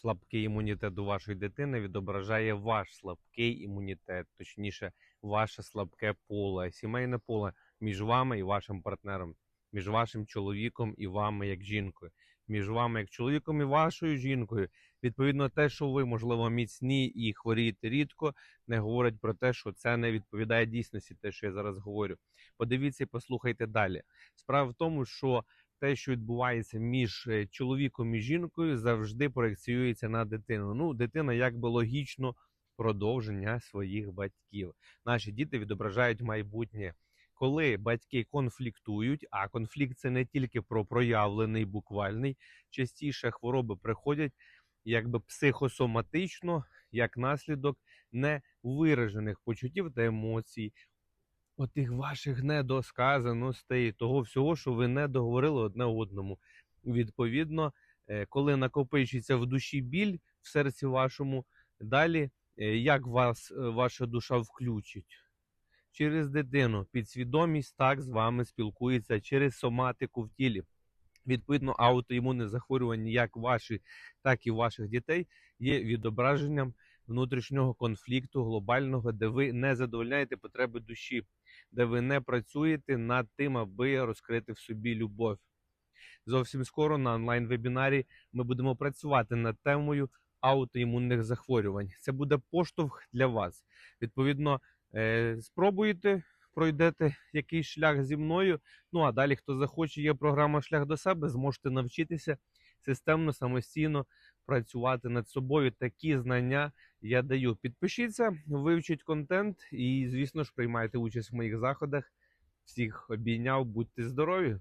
слабкий імунітет у вашої дитини відображає ваш слабкий імунітет, точніше, ваше слабке поле, сімейне поле між вами і вашим партнером, між вашим чоловіком і вами як жінкою, між вами як чоловіком і вашою жінкою. Відповідно, те, що ви, можливо, міцні і хворієте рідко, не говорить про те, що це не відповідає дійсності, те, що я зараз говорю. Подивіться і послухайте далі. Справа в тому, що те, що відбувається між е, чоловіком і жінкою, завжди проєкціюється на дитину. Ну, дитина якби логічно продовження своїх батьків. Наші діти відображають майбутнє. Коли батьки конфліктують, а конфлікт це не тільки про проявлений буквальний, частіше хвороби приходять якби психосоматично, як наслідок невиражених почуттів та емоцій, отих ваших недосказаностей, того всього, що ви не договорили одне одному. Відповідно, е, коли накопичується в душі біль в серці вашому, далі е, як вас е, ваша душа включить? Через дитину підсвідомість так з вами спілкується через соматику в тілі. Відповідно, аутоімунне захворювання, як ваші, так і ваших дітей, є відображенням внутрішнього конфлікту глобального, де ви не задовольняєте потреби душі, де ви не працюєте над тим, аби розкрити в собі любов. Зовсім скоро на онлайн-вебінарі ми будемо працювати над темою аутоімунних захворювань. Це буде поштовх для вас. Відповідно, е, спробуєте, пройдете якийсь шлях зі мною. Ну а далі, хто захоче, є програма Шлях до себе, зможете навчитися системно, самостійно працювати над собою. Такі знання я даю. Підпишіться, вивчіть контент і, звісно ж, приймайте участь в моїх заходах. Всіх обійняв, будьте здорові!